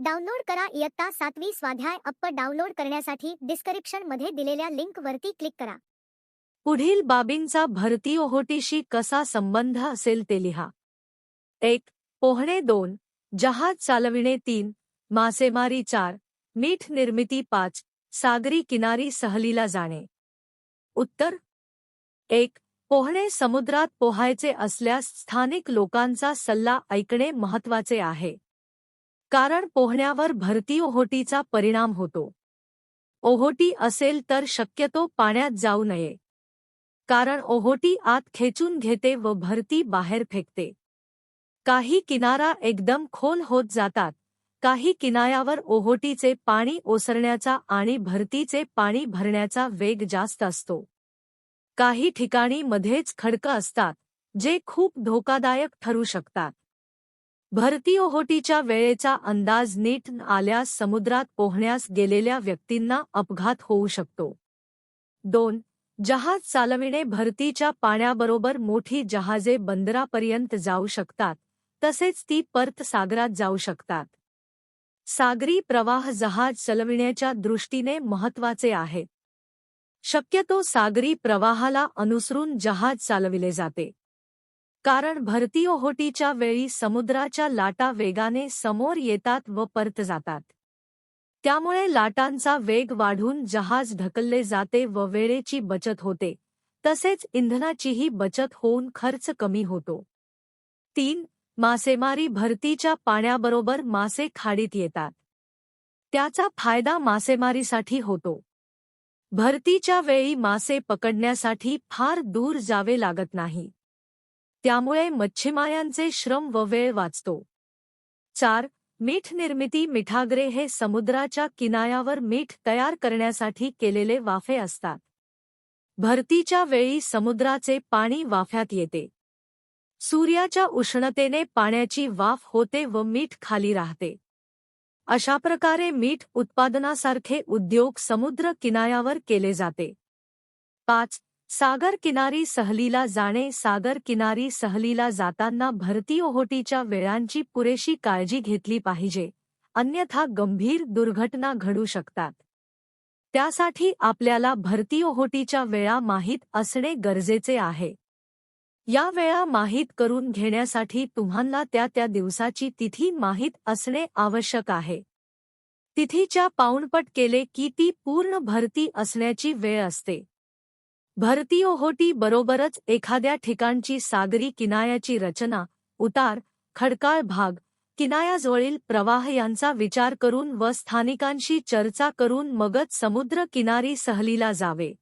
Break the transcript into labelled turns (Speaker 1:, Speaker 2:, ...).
Speaker 1: Download करा इयत्ता सातवी स्वाध्याय अप्प डाउनलोड करण्यासाठी डिस्क्रिप्शनमध्ये दिलेल्या लिंक वरती क्लिक करा.
Speaker 2: पुढील बाबींचा भरती ओहोटीशी कसा संबंध असेल ते लिहा. एक पोहणे दोन जहाज चालविणे तीन मासेमारी चार मीठ निर्मिती पाच सागरी किनारी सहलीला जाणे. उत्तर एक पोहणे समुद्रात पोहायचे असल्यास स्थानिक लोकांचा सल्ला ऐकणे महत्त्वाचे आहे. कारण पोहण्यावर भरती ओहोटीचा परिणाम होतो. ओहोटी असेल तर शक्यतो पाण्यात जाऊ नये. कारण ओहोटी आत खेचून घेते व भरती बाहेर फेकते. काही किनारा एकदम खोल होत जातात. काही किनाऱ्यावर ओहोटीचे पाणी ओसरण्याचा आणि भरतीचे पाणी भरण्याचा वेग जास्त असतो. काही ठिकाणी मध्येच खडकं असतात जे खूप धोकादायक ठरू शकतात. भरती ओहोटीच्या वेळेचा अंदाज नीट आल्यास समुद्रात पोहण्यास गेलेल्या व्यक्तींना अपघात होऊ शकतो. दोन जहाज चालविणे भरतीच्या पाण्याबरोबर मोठी जहाजे बंदरापर्यंत जाऊ शकतात तसेच ती पर्त सागरात जाऊ शकतात. सागरी प्रवाह जहाज चालविण्याच्या दृष्टीने महत्त्वाचे आहेत शक्यतो सागरी प्रवाहाला अनुसरून जहाज चालविले जाते. कारण भरती ओहोटीच्या वेळी समुद्राच्या लाटा वेगाने समोर येतात व परत जातात. त्यामुळे लाटांचा वेग वाढून जहाज ढकलले जाते व वेळेची बचत होते. तसेच इंधनाचीही बचत होऊन खर्च कमी होतो. तीन मासेमारी भरतीच्या पाण्याबरोबर मासे खाडीत येतात. त्याचा फायदा मासेमारीसाठी होतो. भरतीच्या वेळी मासे पकडण्यासाठी फार दूर जावे लागत नाही. त्यामुळे मच्छीमारांचे श्रम व वेळ वाचतो. चार, मीठ निर्मिती मिठाग्रे हे समुद्राच्या किनाऱ्यावर मीठ तयार करण्यासाठी केलेले वाफे असतात. भरतीच्या वेळी समुद्राचे पाणी वाफ्यात येते. सूर्याच्या उष्णतेने पाण्याची वाफ होते व मीठ खाली राहते. अशा प्रकारे मीठ उत्पादनासारखे उद्योग समुद्र किनाऱ्यावर केले जाते. पाच सागर किनारी सहलीला जाणे सागर किनारी सहलीला जाताना भरती ओहोटीच्या वेळांची पुरेशी काळजी घेतली पाहिजे. अन्यथा गंभीर दुर्घटना घडू शकतात. त्यासाठी आपल्याला भरती ओहोटीच्या वेळा माहीत असणे गरजेचे आहे. या वेळा माहीत करून घेण्यासाठी तुम्हाला त्या त्या दिवसाची तिथी माहीत असणे आवश्यक आहे. तिथीच्या पाऊणपट केले की ती पूर्ण भरती असण्याची वेळ असते. भरती ओहोटी बरोबरच एखाद्या ठिकाणची सागरी किनायाची रचना उतार खडकाळ भाग किनायाजवळील प्रवाह यांचा विचार करून व स्थानिकांशी चर्चा करून मगच समुद्र किनारी सहलीला जावे.